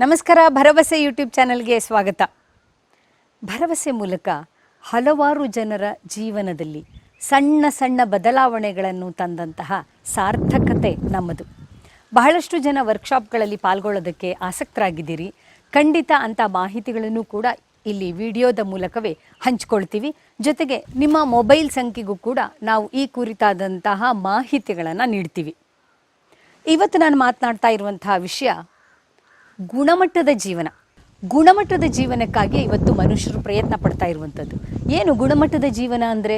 ನಮಸ್ಕಾರ, ಭರವಸೆ ಯೂಟ್ಯೂಬ್ ಚಾನೆಲ್ಗೆ ಸ್ವಾಗತ. ಭರವಸೆ ಮೂಲಕ ಹಲವಾರು ಜನರ ಜೀವನದಲ್ಲಿ ಸಣ್ಣ ಸಣ್ಣ ಬದಲಾವಣೆಗಳನ್ನು ತಂದಂತಹ ಸಾರ್ಥಕತೆ ನಮ್ಮದು. ಬಹಳಷ್ಟು ಜನ ವರ್ಕ್ಶಾಪ್ಗಳಲ್ಲಿ ಪಾಲ್ಗೊಳ್ಳೋದಕ್ಕೆ ಆಸಕ್ತರಾಗಿದ್ದೀರಿ. ಖಂಡಿತ ಅಂಥ ಮಾಹಿತಿಗಳನ್ನು ಕೂಡ ಇಲ್ಲಿ ವಿಡಿಯೋದ ಮೂಲಕವೇ ಹಂಚ್ಕೊಳ್ತೀವಿ. ಜೊತೆಗೆ ನಿಮ್ಮ ಮೊಬೈಲ್ ಸಂಖ್ಯೆಗೂ ಕೂಡ ನಾವು ಈ ಕುರಿತಾದಂತಹ ಮಾಹಿತಿಗಳನ್ನು ನೀಡ್ತೀವಿ. ಇವತ್ತು ನಾನು ಮಾತನಾಡ್ತಾ ಇರುವಂತಹ ವಿಷಯ ಗುಣಮಟ್ಟದ ಜೀವನ. ಗುಣಮಟ್ಟದ ಜೀವನಕ್ಕಾಗಿ ಇವತ್ತು ಮನುಷ್ಯರು ಪ್ರಯತ್ನ ಪಡ್ತಾ ಇರುವಂಥದ್ದು. ಏನು ಗುಣಮಟ್ಟದ ಜೀವನ ಅಂದರೆ?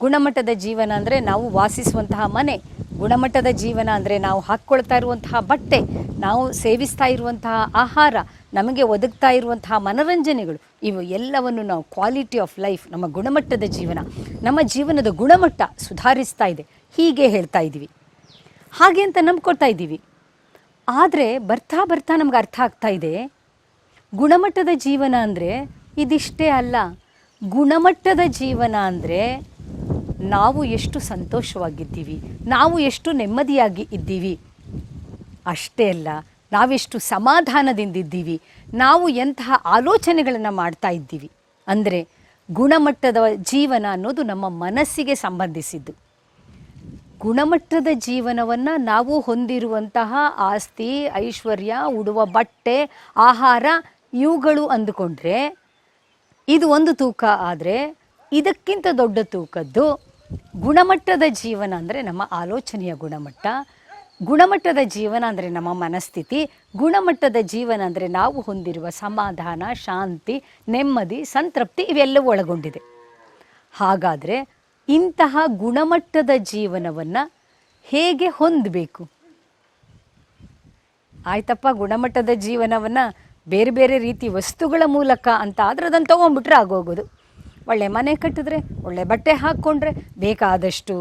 ಗುಣಮಟ್ಟದ ಜೀವನ ಅಂದರೆ ನಾವು ವಾಸಿಸುವಂತಹ ಮನೆ. ಗುಣಮಟ್ಟದ ಜೀವನ ಅಂದರೆ ನಾವು ಹಾಕ್ಕೊಳ್ತಾ ಇರುವಂತಹ ಬಟ್ಟೆ. ನಾವು ಸೇವಿಸ್ತಾ ಇರುವಂತಹ ಆಹಾರ. ನಮಗೆ ಒದಗ್ತಾ ಇರುವಂತಹ ಮನರಂಜನೆಗಳು. ಇವು ಎಲ್ಲವನ್ನು ನಾವು ಕ್ವಾಲಿಟಿ ಆಫ್ ಲೈಫ್ ನಮ್ಮ ಗುಣಮಟ್ಟದ ಜೀವನ. ನಮ್ಮ ಜೀವನದ ಗುಣಮಟ್ಟ ಸುಧಾರಿಸ್ತಾ ಇದೆ. ಹೀಗೆ ಹೇಳ್ತಾ ಇದ್ದೀವಿ ಹಾಗೆ ಅಂತ ನಂಬ್ಕೊಳ್ತಾ ಇದ್ದೀವಿ ಆದರೆ ಬರ್ತಾ ಬರ್ತಾ ನಮ್ಗೆ ಅರ್ಥ ಆಗ್ತಾ ಇದೆ. ಗುಣಮಟ್ಟದ ಜೀವನ ಅಂದರೆ ಇದಿಷ್ಟೇ ಅಲ್ಲ. ಗುಣಮಟ್ಟದ ಜೀವನ ಅಂದರೆ ನಾವು ಎಷ್ಟು ಸಂತೋಷವಾಗಿದ್ದೀವಿ. ನಾವು ಎಷ್ಟು ನೆಮ್ಮದಿಯಾಗಿ ಇದ್ದೀವಿ. ಅಷ್ಟೇ ಅಲ್ಲ, ನಾವೆಷ್ಟು ಸಮಾಧಾನದಿಂದಿದ್ದೀವಿ. ನಾವು ಎಂತಹ ಆಲೋಚನೆಗಳನ್ನು ಮಾಡ್ತಾ ಇದ್ದೀವಿ. ಅಂದರೆ ಗುಣಮಟ್ಟದ ಜೀವನ ಅನ್ನೋದು ನಮ್ಮ ಮನಸ್ಸಿಗೆ ಸಂಬಂಧಿಸಿದ್ದು. ಗುಣಮಟ್ಟದ ಜೀವನವನ್ನು ನಾವು ಹೊಂದಿರುವಂತಹ ಆಸ್ತಿ, ಐಶ್ವರ್ಯ, ಉಡುವ ಬಟ್ಟೆ, ಆಹಾರ ಇವುಗಳು ಅಂದುಕೊಂಡ್ರೆ ಇದು ಒಂದು ತೂಕ. ಆದರೆ ಇದಕ್ಕಿಂತ ದೊಡ್ಡ ತೂಕದ್ದು ಗುಣಮಟ್ಟದ ಜೀವನ ಅಂದರೆ ನಮ್ಮ ಆಲೋಚನೆಯ ಗುಣಮಟ್ಟ. ಗುಣಮಟ್ಟದ ಜೀವನ ಅಂದರೆ ನಮ್ಮ ಮನಸ್ಥಿತಿ. ಗುಣಮಟ್ಟದ ಜೀವನ ಅಂದರೆ ನಾವು ಹೊಂದಿರುವ ಸಮಾಧಾನ, ಶಾಂತಿ, ನೆಮ್ಮದಿ, ಸಂತೃಪ್ತಿ ಇವೆಲ್ಲವೂ ಒಳಗೊಂಡಿದೆ. ಹಾಗಾದರೆ ಇಂತಹ ಗುಣಮಟ್ಟದ ಜೀವನವನ್ನು ಹೇಗೆ ಹೊಂದಬೇಕು? ಆಯ್ತಪ್ಪ, ಗುಣಮಟ್ಟದ ಜೀವನವನ್ನು ಬೇರೆ ಬೇರೆ ರೀತಿ ವಸ್ತುಗಳ ಮೂಲಕ ಅಂತ ಆದರೆ ಅದನ್ನು ತೊಗೊಂಡ್ಬಿಟ್ರೆ ಆಗೋಗೋದು. ಒಳ್ಳೆ ಮನೆ ಕಟ್ಟಿದ್ರೆ, ಒಳ್ಳೆ ಬಟ್ಟೆ ಹಾಕ್ಕೊಂಡ್ರೆ, ಬೇಕಾದಷ್ಟು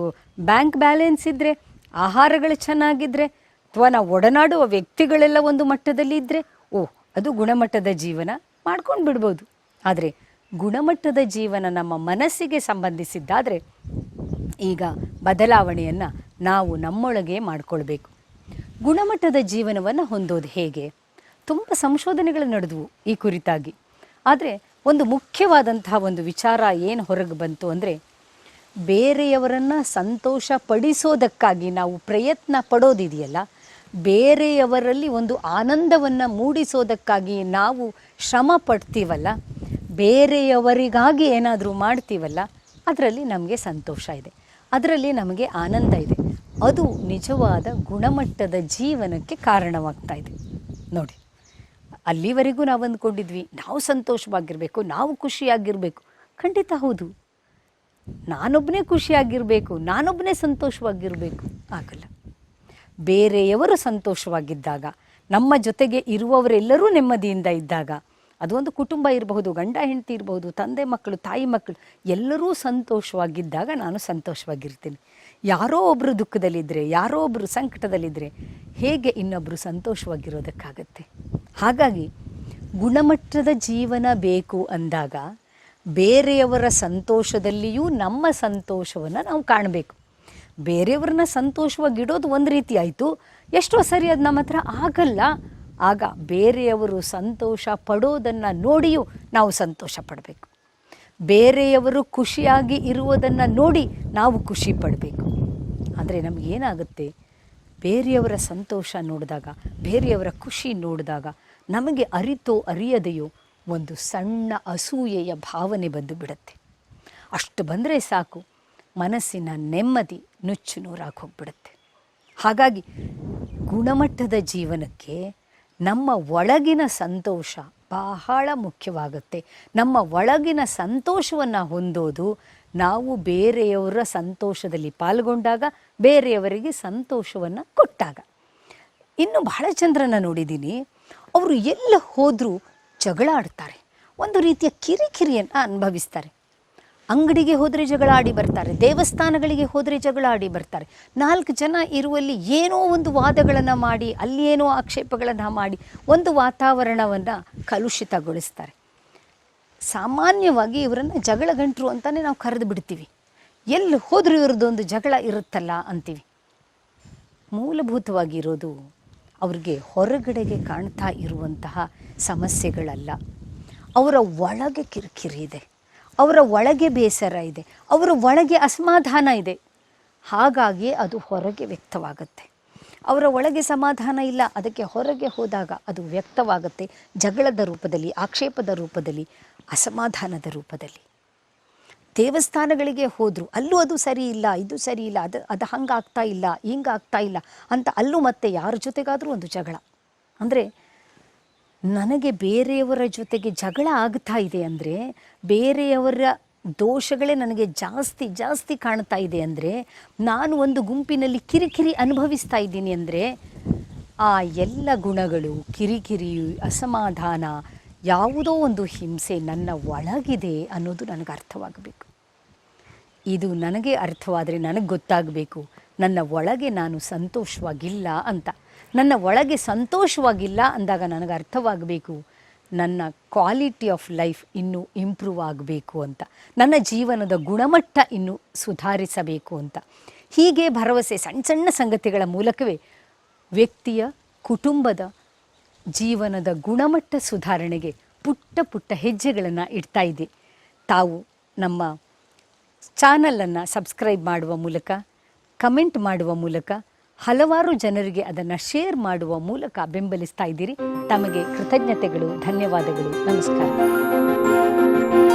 ಬ್ಯಾಂಕ್ ಬ್ಯಾಲೆನ್ಸ್ ಇದ್ದರೆ ಆಹಾರಗಳು ಚೆನ್ನಾಗಿದ್ದರೆ ಅಥವಾ ನಾವು ಒಡನಾಡುವ ವ್ಯಕ್ತಿಗಳೆಲ್ಲ ಒಂದು ಮಟ್ಟದಲ್ಲಿ ಇದ್ದರೆ ಓ ಅದು ಗುಣಮಟ್ಟದ ಜೀವನ ಮಾಡ್ಕೊಂಡು ಬಿಡ್ಬೋದು ಆದರೆ ಗುಣಮಟ್ಟದ ಜೀವನ ನಮ್ಮ ಮನಸ್ಸಿಗೆ ಸಂಬಂಧಿಸಿದ್ದಾದರೆ ಈಗ ಬದಲಾವಣೆಯನ್ನು ನಾವು ನಮ್ಮೊಳಗೆ ಮಾಡಿಕೊಳ್ಬೇಕು. ಗುಣಮಟ್ಟದ ಜೀವನವನ್ನು ಹೊಂದೋದು ಹೇಗೆ? ತುಂಬ ಸಂಶೋಧನೆಗಳು ನಡೆದವು ಈ ಕುರಿತಾಗಿ. ಆದರೆ ಒಂದು ಮುಖ್ಯವಾದಂತಹ ಒಂದು ವಿಚಾರ ಏನು ಹೊರಗೆ ಬಂತು ಅಂದರೆ, ಬೇರೆಯವರನ್ನು ಸಂತೋಷ ಪಡಿಸೋದಕ್ಕಾಗಿ ನಾವು ಪ್ರಯತ್ನ ಪಡೋದಿದೆಯಲ್ಲ, ಬೇರೆಯವರಲ್ಲಿ ಒಂದು ಆನಂದವನ್ನು ಮೂಡಿಸೋದಕ್ಕಾಗಿ ನಾವು ಶ್ರಮ ಪಡ್ತೀವಲ್ಲ ಬೇರೆಯವರಿಗಾಗಿ ಏನಾದರೂ ಮಾಡ್ತೀವಲ್ಲ, ಅದರಲ್ಲಿ ನಮಗೆ ಸಂತೋಷ ಇದೆ. ಅದರಲ್ಲಿ ನಮಗೆ ಆನಂದ ಇದೆ. ಅದು ನಿಜವಾದ ಗುಣಮಟ್ಟದ ಜೀವನಕ್ಕೆ ಕಾರಣವಾಗ್ತಾ ಇದೆ. ನೋಡಿ, ಅಲ್ಲಿವರೆಗೂ ನಾವು ಅಂದ್ಕೊಂಡಿದ್ವಿ, ನಾವು ಸಂತೋಷವಾಗಿರಬೇಕು, ನಾವು ಖುಷಿಯಾಗಿರಬೇಕು. ಖಂಡಿತ ಹೌದು. ನಾನೊಬ್ಬನೇ ಖುಷಿಯಾಗಿರಬೇಕು ನಾನೊಬ್ಬನೇ ಸಂತೋಷವಾಗಿರಬೇಕು. ಆಗಲ್ಲ. ಬೇರೆಯವರು ಸಂತೋಷವಾಗಿದ್ದಾಗ, ನಮ್ಮ ಜೊತೆಗೆ ಇರುವವರೆಲ್ಲರೂ ನೆಮ್ಮದಿಯಿಂದ ಇದ್ದಾಗ ಅದು ಒಂದು ಕುಟುಂಬ ಇರಬಹುದು, ಗಂಡ ಹೆಂಡತಿ ಇರಬಹುದು, ತಂದೆ ಮಕ್ಕಳು, ತಾಯಿ ಮಕ್ಕಳು, ಎಲ್ಲರೂ ಸಂತೋಷವಾಗಿದ್ದಾಗ ನಾನು ಸಂತೋಷವಾಗಿರ್ತೀನಿ. ಯಾರೋ ಒಬ್ಬರು ದುಃಖದಲ್ಲಿದ್ದರೆ ಯಾರೋ ಒಬ್ಬರು ಸಂಕಟದಲ್ಲಿದ್ದರೆ ಹೇಗೆ ಇನ್ನೊಬ್ಬರು ಸಂತೋಷವಾಗಿರೋದಕ್ಕಾಗತ್ತೆ? ಹಾಗಾಗಿ ಗುಣಮಟ್ಟದ ಜೀವನ ಬೇಕು ಅಂದಾಗ ಬೇರೆಯವರ ಸಂತೋಷದಲ್ಲಿಯೂ ನಮ್ಮ ಸಂತೋಷವನ್ನು ನಾವು ಕಾಣಬೇಕು. ಬೇರೆಯವ್ರನ್ನ ಸಂತೋಷವಾಗಿಡೋದು ಒಂದು ರೀತಿ ಆಯಿತು, ಎಷ್ಟೋ ಸರಿ ಅದು ನಮ್ಮ ಹತ್ರ ಆಗಲ್ಲ. ಆಗ ಬೇರೆಯವರು ಸಂತೋಷ ಪಡೋದನ್ನು ನೋಡಿಯೂ ನಾವು ಸಂತೋಷ ಪಡಬೇಕು ಬೇರೆಯವರು ಖುಷಿಯಾಗಿ ಇರುವುದನ್ನು ನೋಡಿ ನಾವು ಖುಷಿ ಪಡಬೇಕು. ಆದರೆ ನಮಗೇನಾಗುತ್ತೆ ಬೇರೆಯವರ ಸಂತೋಷ ನೋಡಿದಾಗ, ಬೇರೆಯವರ ಖುಷಿ ನೋಡಿದಾಗ ನಮಗೆ ಅರಿತೋ ಅರಿಯದೆಯೋ ಒಂದು ಸಣ್ಣ ಅಸೂಯೆಯ ಭಾವನೆ ಬಂದು ಬಿಡುತ್ತೆ. ಅಷ್ಟು ಬಂದರೆ ಸಾಕು, ಮನಸ್ಸಿನ ನೆಮ್ಮದಿ ನುಚ್ಚು ನೂರಾಗಿ ಹೋಗ್ಬಿಡುತ್ತೆ. ಹಾಗಾಗಿ ಗುಣಮಟ್ಟದ ಜೀವನಕ್ಕೆ ನಮ್ಮ ಒಳಗಿನ ಸಂತೋಷ ಬಹಳ ಮುಖ್ಯವಾಗುತ್ತೆ. ನಮ್ಮ ಒಳಗಿನ ಸಂತೋಷವನ್ನು ಹೊಂದೋದು ನಾವು ಬೇರೆಯವರ ಸಂತೋಷದಲ್ಲಿ ಪಾಲ್ಗೊಂಡಾಗ, ಬೇರೆಯವರಿಗೆ ಸಂತೋಷವನ್ನು ಕೊಟ್ಟಾಗ. ಇನ್ನು ಬಹಳ ಚಂದ್ರನ ನೋಡಿದ್ದೀನಿ. ಅವರು ಎಲ್ಲ ಹೋದರೂ ಜಗಳ ಆಡ್ತಾರೆ ಒಂದು ರೀತಿಯ ಕಿರಿಕಿರಿಯನ್ನು ಅನುಭವಿಸ್ತಾರೆ. ಅಂಗಡಿಗೆ ಹೋದರೆ ಜಗಳ ಆಡಿ ಬರ್ತಾರೆ, ದೇವಸ್ಥಾನಗಳಿಗೆ ಹೋದರೆ ಜಗಳ ಆಡಿ ಬರ್ತಾರೆ. ನಾಲ್ಕು ಜನ ಇರುವಲ್ಲಿ ಏನೋ ಒಂದು ವಾದಗಳನ್ನು ಮಾಡಿ, ಅಲ್ಲಿ ಏನೋ ಆಕ್ಷೇಪಗಳನ್ನು ಮಾಡಿ ಒಂದು ವಾತಾವರಣವನ್ನು ಕಲುಷಿತಗೊಳಿಸ್ತಾರೆ. ಸಾಮಾನ್ಯವಾಗಿ ಇವರನ್ನು ಜಗಳ ಗಂಟರು ಅಂತಲೇ ನಾವು ಕರೆದು ಬಿಡ್ತೀವಿ. ಎಲ್ಲಿ ಹೋದರೂ ಇವ್ರದ್ದೊಂದು ಜಗಳ ಇರುತ್ತಲ್ಲ ಅಂತೀವಿ. ಮೂಲಭೂತವಾಗಿರೋದು ಅವ್ರಿಗೆ ಹೊರಗಡೆಗೆ ಕಾಣ್ತಾ ಇರುವಂತಹ ಸಮಸ್ಯೆಗಳಲ್ಲ. ಅವರ ಒಳಗೆ ಕಿರಿಕಿರಿ ಇದೆ. ಅವರ ಒಳಗೆ ಬೇಸರ ಇದೆ, ಅವರ ಒಳಗೆ ಅಸಮಾಧಾನ ಇದೆ. ಹಾಗಾಗಿ ಅದು ಹೊರಗೆ ವ್ಯಕ್ತವಾಗುತ್ತೆ. ಅವರ ಒಳಗೆ ಸಮಾಧಾನ ಇಲ್ಲ, ಅದಕ್ಕೆ ಹೊರಗೆ ಹೋದಾಗ ಅದು ವ್ಯಕ್ತವಾಗುತ್ತೆ, ಜಗಳದ ರೂಪದಲ್ಲಿ, ಆಕ್ಷೇಪದ ರೂಪದಲ್ಲಿ, ಅಸಮಾಧಾನದ ರೂಪದಲ್ಲಿ. ದೇವಸ್ಥಾನಗಳಿಗೆ ಹೋದರೂ, ಅಲ್ಲೂ ಅದು ಸರಿ ಇಲ್ಲ, ಇದು ಸರಿ ಇಲ್ಲ, ಅದು ಅದು ಹಂಗಾಗ್ತಾ ಇಲ್ಲ, ಹಿಂಗಾಗ್ತಾ ಇಲ್ಲ ಅಂತ ಅಲ್ಲೂ ಮತ್ತೆ ಯಾರ ಜೊತೆಗಾದರೂ ಒಂದು ಜಗಳ. ಅಂದರೆ ನನಗೆ ಬೇರೆಯವರ ಜೊತೆಗೆ ಜಗಳ ಆಗ್ತಾ ಇದೆ ಅಂದರೆ, ಬೇರೆಯವರ ದೋಷಗಳೇ ನನಗೆ ಜಾಸ್ತಿ ಜಾಸ್ತಿ ಕಾಣ್ತಾ ಇದೆ ಅಂದರೆ, ನಾನು ಒಂದು ಗುಂಪಿನಲ್ಲಿ ಕಿರಿಕಿರಿ ಅನುಭವಿಸ್ತಾ ಇದ್ದೀನಿ ಅಂದರೆ, ಆ ಎಲ್ಲ ಗುಣಗಳು, ಕಿರಿಕಿರಿ, ಅಸಮಾಧಾನ, ಯಾವುದೋ ಒಂದು ಹಿಂಸೆ ನನ್ನ ಒಳಗಿದೆ ಅನ್ನೋದು ನನಗೆ ಅರ್ಥವಾಗಬೇಕು. ಇದು ನನಗೆ ಅರ್ಥವಾದರೆ ನನಗೆ ಗೊತ್ತಾಗಬೇಕು. ನನ್ನ ಒಳಗೆ ನಾನು ಸಂತೋಷವಾಗಿಲ್ಲ ಅಂತ. ನನ್ನ ಒಳಗೆ ಸಂತೋಷವಾಗಿಲ್ಲ ಅಂದಾಗ ನನಗೆ ಅರ್ಥವಾಗಬೇಕು. ನನ್ನ ಕ್ವಾಲಿಟಿ ಆಫ್ ಲೈಫ್ ಇನ್ನೂ ಇಂಪ್ರೂವ್ ಆಗಬೇಕು ಅಂತ. ನನ್ನ ಜೀವನದ ಗುಣಮಟ್ಟ ಇನ್ನೂ ಸುಧಾರಿಸಬೇಕು ಅಂತ. ಹೀಗೆ ಭರವಸೆ ಸಣ್ಣ ಸಣ್ಣ ಸಂಗತಿಗಳ ಮೂಲಕವೇ ವ್ಯಕ್ತಿಯ, ಕುಟುಂಬದ ಜೀವನದ ಗುಣಮಟ್ಟ ಸುಧಾರಣೆಗೆ ಪುಟ್ಟ ಪುಟ್ಟ ಹೆಜ್ಜೆಗಳನ್ನು ಇಡ್ತಾ ಇದೆ. ತಾವು ನಮ್ಮ ಚಾನಲನ್ನು ಸಬ್ಸ್ಕ್ರೈಬ್ ಮಾಡುವ ಮೂಲಕ ಕಮೆಂಟ್ ಮಾಡುವ ಮೂಲಕ ಹಲವಾರು ಜನರಿಗೆ ಅದನ್ನು ಶೇರ್ ಮಾಡುವ ಮೂಲಕ ಬೆಂಬಲಿಸ್ತಾ ಇದ್ದೀರಿ. ತಮಗೆ ಕೃತಜ್ಞತೆಗಳು ಧನ್ಯವಾದಗಳು. ನಮಸ್ಕಾರ.